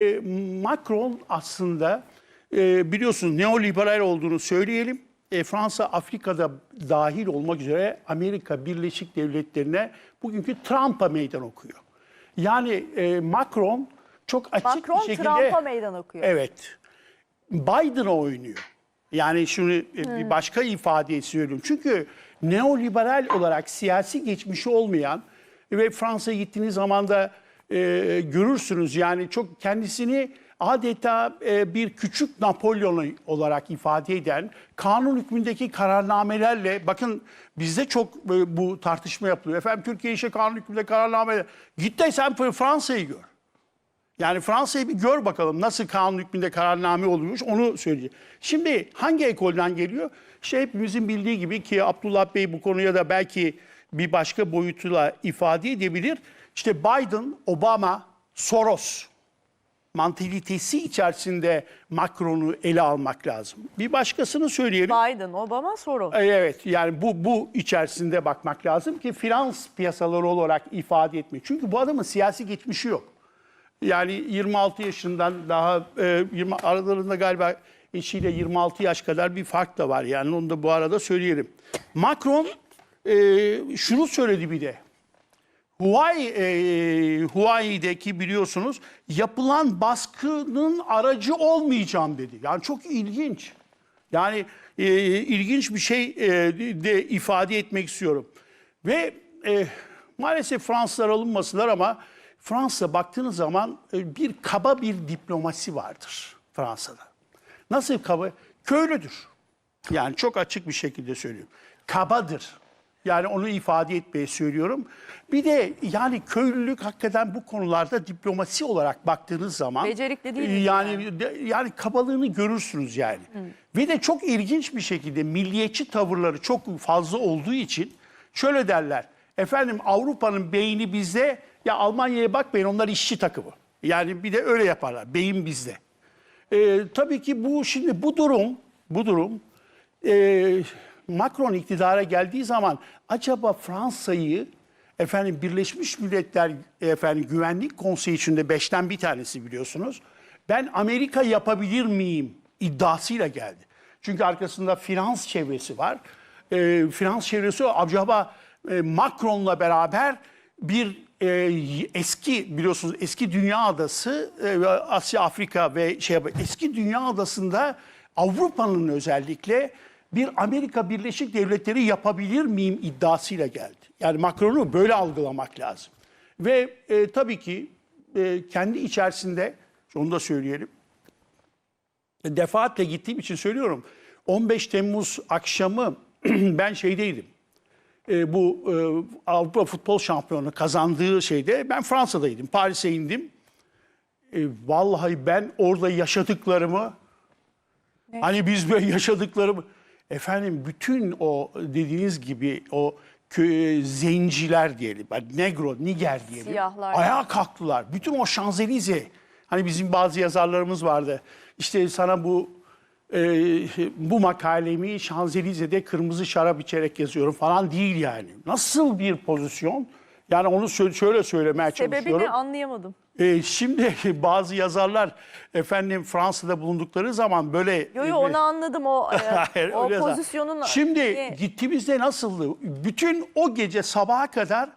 E, Macron aslında e, biliyorsunuz neoliberal olduğunu söyleyelim. E, Fransa Afrika'da dahil olmak üzere Amerika Birleşik Devletleri'ne bugünkü Trump'a meydan okuyor. Yani e, Macron çok açık Macron bir şekilde... Trump'a meydan okuyor. Evet. Biden'a oynuyor. Yani şunu e, bir başka ifade söylüyorum. Çünkü neoliberal olarak siyasi geçmişi olmayan ve Fransa'ya gittiğiniz zaman da e, görürsünüz yani çok kendisini adeta e, bir küçük Napolyon olarak ifade eden kanun hükmündeki kararnamelerle bakın bizde çok e, bu tartışma yapılıyor. Efendim Türkiye işte kanun hükmünde kararnameler. Git de sen Fransa'yı gör. Yani Fransa'yı bir gör bakalım nasıl kanun hükmünde kararname olmuş onu söyleyeceğim. Şimdi hangi ekolden geliyor? İşte hepimizin bildiği gibi ki Abdullah Bey bu konuya da belki bir başka boyutuyla ifade edebilir. İşte Biden, Obama, Soros mantalitesi içerisinde Macron'u ele almak lazım. Bir başkasını söyleyelim. Biden, Obama, Soros. Evet yani bu bu içerisinde bakmak lazım ki finans piyasaları olarak ifade etmek. Çünkü bu adamın siyasi geçmişi yok. Yani 26 yaşından daha e, 20 aralarında galiba eşiyle 26 yaş kadar bir fark da var. Yani onu da bu arada söyleyelim. Macron e, şunu söyledi bir de. Huawei, e, Huawei'deki biliyorsunuz yapılan baskının aracı olmayacağım dedi. Yani çok ilginç. Yani e, ilginç bir şey e, de ifade etmek istiyorum. Ve e, maalesef Fransızlar alınmasınlar ama Fransa baktığınız zaman e, bir kaba bir diplomasi vardır Fransa'da. Nasıl kaba? Köylüdür. Yani çok açık bir şekilde söylüyorum. Kabadır. Yani onu ifade etmeye söylüyorum. Bir de yani köylülük hakikaten bu konularda diplomasi olarak baktığınız zaman Becerikli değil mi yani de- yani kabalığını görürsünüz yani. Ve de çok ilginç bir şekilde milliyetçi tavırları çok fazla olduğu için şöyle derler. Efendim Avrupa'nın beyni bizde ya Almanya'ya bakmayın onlar işçi takımı. Yani bir de öyle yaparlar. Beyin bizde. Ee, tabii ki bu şimdi bu durum bu durum e, Macron iktidara geldiği zaman acaba Fransa'yı efendim Birleşmiş Milletler efendim Güvenlik Konseyi içinde beşten bir tanesi biliyorsunuz. Ben Amerika yapabilir miyim iddiasıyla geldi. Çünkü arkasında finans çevresi var. E, finans çevresi acaba e, Macron'la beraber bir e, eski biliyorsunuz eski dünya adası e, Asya, Afrika ve şey eski dünya adasında Avrupa'nın özellikle bir Amerika Birleşik Devletleri yapabilir miyim iddiasıyla geldi. Yani Macron'u böyle algılamak lazım. Ve e, tabii ki e, kendi içerisinde onu da söyleyelim. Defaatle gittiğim için söylüyorum. 15 Temmuz akşamı ben şeydeydim. E, bu e, Avrupa Futbol Şampiyonu kazandığı şeyde ben Fransa'daydım. Paris'e indim. E, vallahi ben orada yaşadıklarımı hani biz böyle yaşadıklarımı efendim bütün o dediğiniz gibi o zenciler diyelim. Negro, Niger diyelim. Siyahlar. Ayağa kalktılar. Bütün o Şanzelize hani bizim bazı yazarlarımız vardı. İşte sana bu e, bu makalemi Şanzelize'de kırmızı şarap içerek yazıyorum falan değil yani. Nasıl bir pozisyon? Yani onu şöyle, söylemeye çalışıyorum. Sebebini anlayamadım. E, şimdi bazı yazarlar efendim Fransa'da bulundukları zaman böyle Yo yo onu anladım o, e, Hayır, o pozisyonun. Şimdi Ne- gittiğimizde nasıldı? Bütün o gece sabaha kadar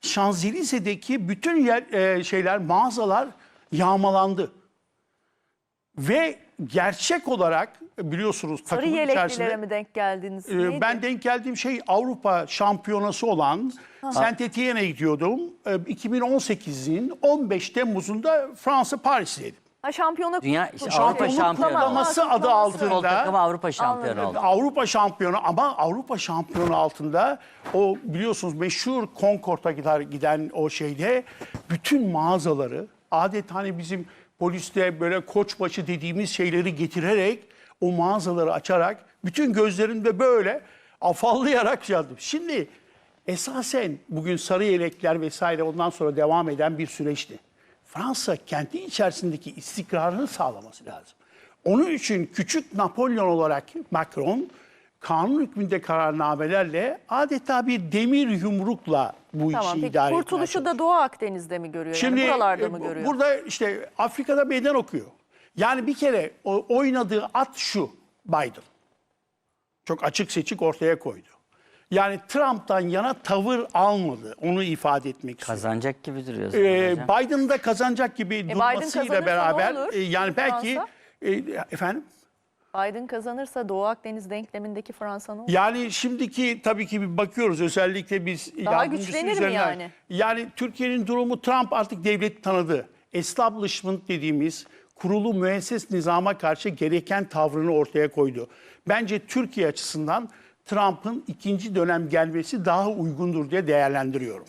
Şanzelize'deki bütün yer, e, şeyler, mağazalar yağmalandı. Ve gerçek olarak biliyorsunuz Sarı takımın yeleklilere içerisinde mi denk geldiniz? e, Neydi? ben denk geldiğim şey Avrupa şampiyonası olan Saint Etienne'e gidiyordum. E, 2018'in 15 Temmuz'unda Fransa Paris'teydim. ha, şampiyonluk Dünya- işte Avrupa Şampiyonluk şampiyonu. kutlaması adı Kutlaması. altında. Futbol takımı Avrupa şampiyonu Anladım. oldu. Avrupa şampiyonu ama Avrupa şampiyonu altında o biliyorsunuz meşhur Concorde'a gider giden o şeyde bütün mağazaları adeta hani bizim poliste böyle koçbaşı dediğimiz şeyleri getirerek o mağazaları açarak bütün gözlerinde böyle afallayarak yazdım. Şimdi esasen bugün sarı yelekler vesaire ondan sonra devam eden bir süreçti. Fransa kendi içerisindeki istikrarını sağlaması lazım. Onun için küçük Napolyon olarak Macron kanun hükmünde kararnamelerle adeta bir demir yumrukla bu Tamam işi peki idare etmeye kurtuluşu da Doğu Akdeniz'de mi görüyor? Şimdi yani buralarda e, mı görüyor? Burada işte Afrika'da meydan okuyor. Yani bir kere o, oynadığı at şu Biden. Çok açık seçik ortaya koydu. Yani Trump'tan yana tavır almadı. Onu ifade etmek istiyorum. Kazanacak gibi duruyor. Ee. Biden da kazanacak gibi E, durmasıyla beraber e, yani belki e, efendim Biden kazanırsa Doğu Akdeniz denklemindeki Fransa ne olur? Yani şimdiki tabii ki bir bakıyoruz özellikle biz Daha güçlenir mi üzerinden. yani? Yani Türkiye'nin durumu Trump artık devleti tanıdı. Establishment dediğimiz kurulu müesses nizama karşı gereken tavrını ortaya koydu. Bence Türkiye açısından Trump'ın ikinci dönem gelmesi daha uygundur diye değerlendiriyorum.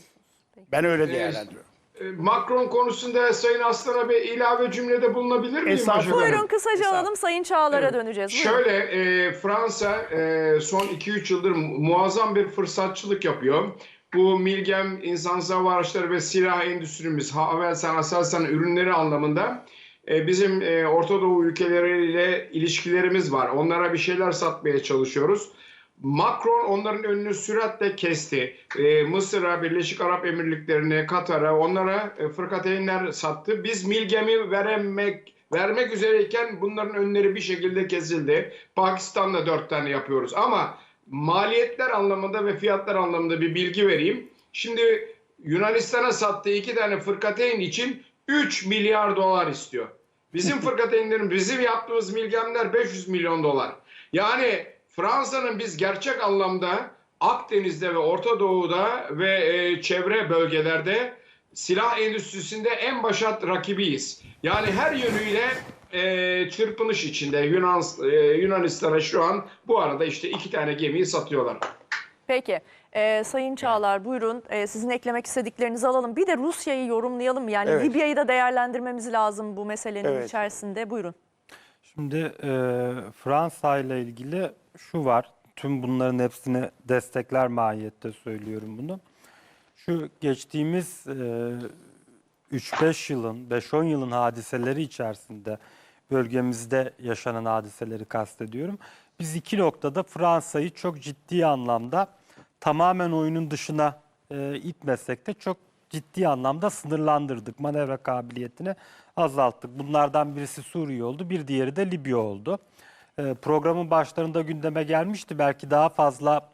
Ben öyle değerlendiriyorum. E, Macron konusunda Sayın Aslan'a bir ilave cümlede bulunabilir miyim Estağfurullah. acaba? Buyurun kısaca alalım Sayın Çağlar'a döneceğiz. Buyurun. Şöyle e, Fransa e, son 2-3 yıldır mu- muazzam bir fırsatçılık yapıyor. Bu Milgem insan hava araçları ve silah endüstrimiz, Havelsan, Aselsan ürünleri anlamında e, bizim e, Orta Doğu ülkeleriyle ilişkilerimiz var. Onlara bir şeyler satmaya çalışıyoruz. Macron onların önünü süratle kesti. E, Mısır'a, Birleşik Arap Emirlikleri'ne, Katar'a onlara e, fırkateynler sattı. Biz Milgem'i veremek vermek üzereyken bunların önleri bir şekilde kesildi. Pakistan'da dört tane yapıyoruz ama maliyetler anlamında ve fiyatlar anlamında bir bilgi vereyim. Şimdi Yunanistan'a sattığı iki tane fırkateyn için 3 milyar dolar istiyor. Bizim fırkateynlerin bizim yaptığımız milgemler 500 milyon dolar. Yani Fransa'nın biz gerçek anlamda Akdeniz'de ve Orta Doğu'da ve e, çevre bölgelerde silah endüstrisinde en başat rakibiyiz. Yani her yönüyle e, çırpınış içinde Yunan e, Yunanistan'a şu an bu arada işte iki tane gemiyi satıyorlar. Peki. Ee, Sayın Çağlar buyurun Ee, sizin eklemek istediklerinizi alalım. Bir de Rusya'yı yorumlayalım. Yani Evet. Libya'yı da değerlendirmemiz lazım bu meselenin Evet. içerisinde. Buyurun. Şimdi e, Fransa ile ilgili şu var. Tüm bunların hepsini destekler mahiyette söylüyorum bunu. Şu geçtiğimiz e, 3-5 yılın, 5-10 yılın hadiseleri içerisinde bölgemizde yaşanan hadiseleri kastediyorum. Biz iki noktada Fransa'yı çok ciddi anlamda tamamen oyunun dışına e, itmesek de çok ciddi anlamda sınırlandırdık. Manevra kabiliyetini azalttık. Bunlardan birisi Suriye oldu, bir diğeri de Libya oldu. E, programın başlarında gündeme gelmişti. Belki daha fazla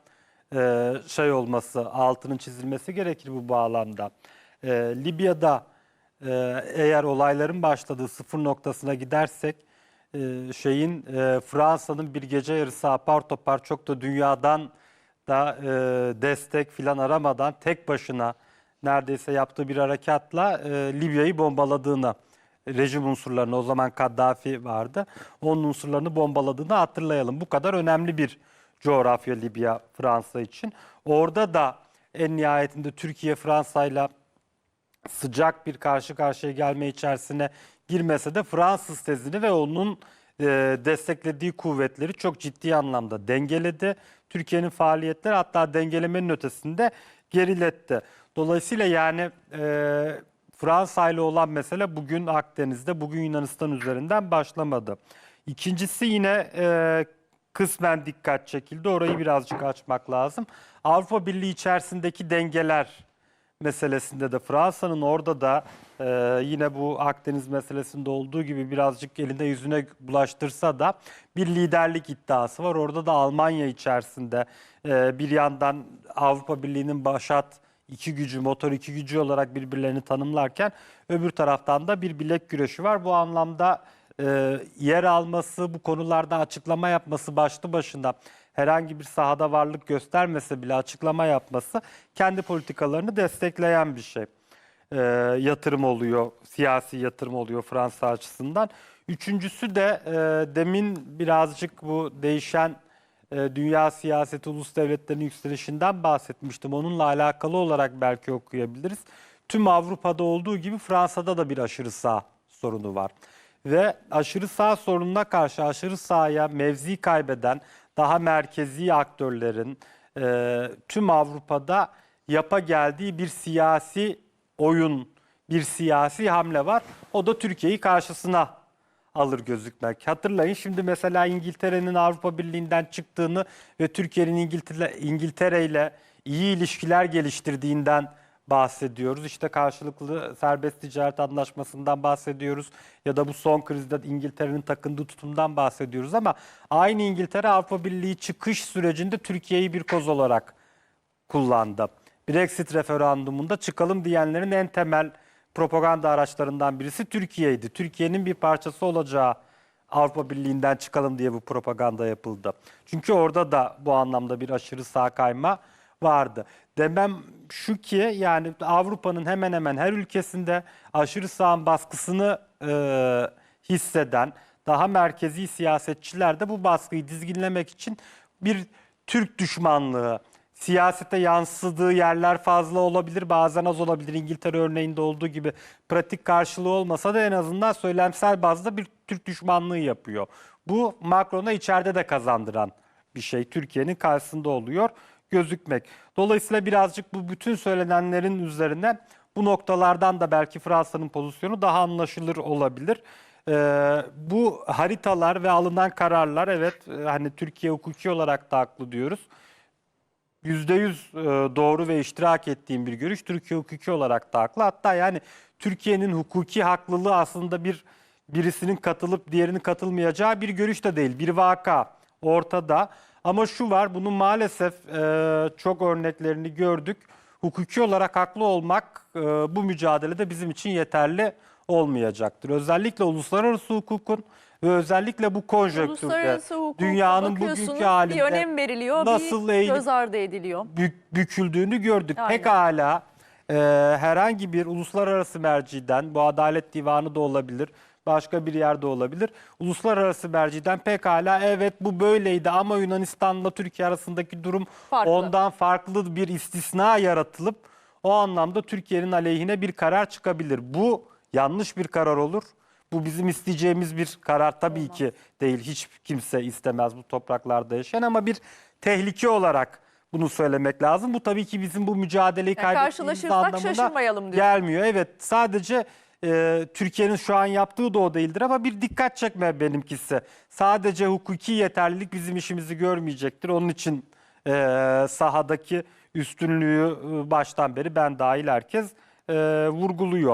e, şey olması, altının çizilmesi gerekir bu bağlamda. E, Libya'da e, eğer olayların başladığı sıfır noktasına gidersek e, şeyin Fransa'nın bir gece yarısı apar topar çok da dünyadan da destek filan aramadan tek başına neredeyse yaptığı bir harekatla Libya'yı bombaladığını rejim unsurlarını o zaman Kaddafi vardı. Onun unsurlarını bombaladığını hatırlayalım. Bu kadar önemli bir coğrafya Libya Fransa için. Orada da en nihayetinde Türkiye Fransa'yla sıcak bir karşı karşıya gelme içerisine girmese de Fransız tezini ve onun e, desteklediği kuvvetleri çok ciddi anlamda dengeledi. Türkiye'nin faaliyetleri hatta dengelemenin ötesinde geriletti. Dolayısıyla yani e, Fransa ile olan mesele bugün Akdeniz'de, bugün Yunanistan üzerinden başlamadı. İkincisi yine e, kısmen dikkat çekildi. Orayı birazcık açmak lazım. Avrupa Birliği içerisindeki dengeler meselesinde de Fransa'nın orada da e, yine bu Akdeniz meselesinde olduğu gibi birazcık eline yüzüne bulaştırsa da bir liderlik iddiası var. Orada da Almanya içerisinde e, bir yandan Avrupa Birliği'nin başat iki gücü, motor iki gücü olarak birbirlerini tanımlarken öbür taraftan da bir bilek güreşi var. Bu anlamda e, yer alması, bu konularda açıklama yapması başlı başına herhangi bir sahada varlık göstermese bile açıklama yapması kendi politikalarını destekleyen bir şey. E, yatırım oluyor, siyasi yatırım oluyor Fransa açısından. Üçüncüsü de e, demin birazcık bu değişen dünya siyaseti, ulus devletlerinin yükselişinden bahsetmiştim. Onunla alakalı olarak belki okuyabiliriz. Tüm Avrupa'da olduğu gibi Fransa'da da bir aşırı sağ sorunu var. Ve aşırı sağ sorununa karşı aşırı sağa mevzi kaybeden daha merkezi aktörlerin e, tüm Avrupa'da yapa geldiği bir siyasi oyun, bir siyasi hamle var. O da Türkiye'yi karşısına alır gözükmek. Hatırlayın şimdi mesela İngiltere'nin Avrupa Birliği'nden çıktığını ve Türkiye'nin İngiltere, İngiltere ile iyi ilişkiler geliştirdiğinden bahsediyoruz. İşte karşılıklı serbest ticaret anlaşmasından bahsediyoruz ya da bu son krizde İngiltere'nin takındığı tutumdan bahsediyoruz ama aynı İngiltere Avrupa Birliği çıkış sürecinde Türkiye'yi bir koz olarak kullandı. Brexit referandumunda çıkalım diyenlerin en temel propaganda araçlarından birisi Türkiye'ydi. Türkiye'nin bir parçası olacağı Avrupa Birliği'nden çıkalım diye bu propaganda yapıldı. Çünkü orada da bu anlamda bir aşırı sağ kayma vardı. Demem şu ki yani Avrupa'nın hemen hemen her ülkesinde aşırı sağın baskısını e, hisseden daha merkezi siyasetçiler de bu baskıyı dizginlemek için bir Türk düşmanlığı, siyasete yansıdığı yerler fazla olabilir, bazen az olabilir. İngiltere örneğinde olduğu gibi pratik karşılığı olmasa da en azından söylemsel bazda bir Türk düşmanlığı yapıyor. Bu Macron'a içeride de kazandıran bir şey. Türkiye'nin karşısında oluyor gözükmek. Dolayısıyla birazcık bu bütün söylenenlerin üzerine bu noktalardan da belki Fransa'nın pozisyonu daha anlaşılır olabilir. Ee, bu haritalar ve alınan kararlar evet e, hani Türkiye hukuki olarak da haklı diyoruz. %100 e, doğru ve iştirak ettiğim bir görüş. Türkiye hukuki olarak da haklı. Hatta yani Türkiye'nin hukuki haklılığı aslında bir birisinin katılıp diğerinin katılmayacağı bir görüş de değil. Bir vaka ortada. Ama şu var bunun maalesef e, çok örneklerini gördük. Hukuki olarak haklı olmak e, bu mücadelede bizim için yeterli olmayacaktır. Özellikle uluslararası hukukun ve özellikle bu hukuka dünyanın bugünkü halinde bir önem veriliyor, nasıl bir göz ardı ediliyor. bük- büküldüğünü gördük. Aynen. Pekala e, herhangi bir uluslararası merciden, bu Adalet Divanı da olabilir, başka bir yerde olabilir. Uluslararası merciden pekala evet bu böyleydi ama Yunanistan'la Türkiye arasındaki durum Farklı. ondan farklı bir istisna yaratılıp o anlamda Türkiye'nin aleyhine bir karar çıkabilir. Bu yanlış bir karar olur. Bu bizim isteyeceğimiz bir karar tabii ki değil. Hiç kimse istemez bu topraklarda yaşayan ama bir tehlike olarak bunu söylemek lazım. Bu tabii ki bizim bu mücadeleyi Yani kaybettiğimiz anlamına gelmiyor. Evet sadece e, Türkiye'nin şu an yaptığı da o değildir ama bir dikkat çekme benimkisi. Sadece hukuki yeterlilik bizim işimizi görmeyecektir. Onun için e, sahadaki üstünlüğü e, baştan beri ben dahil herkes e, vurguluyor.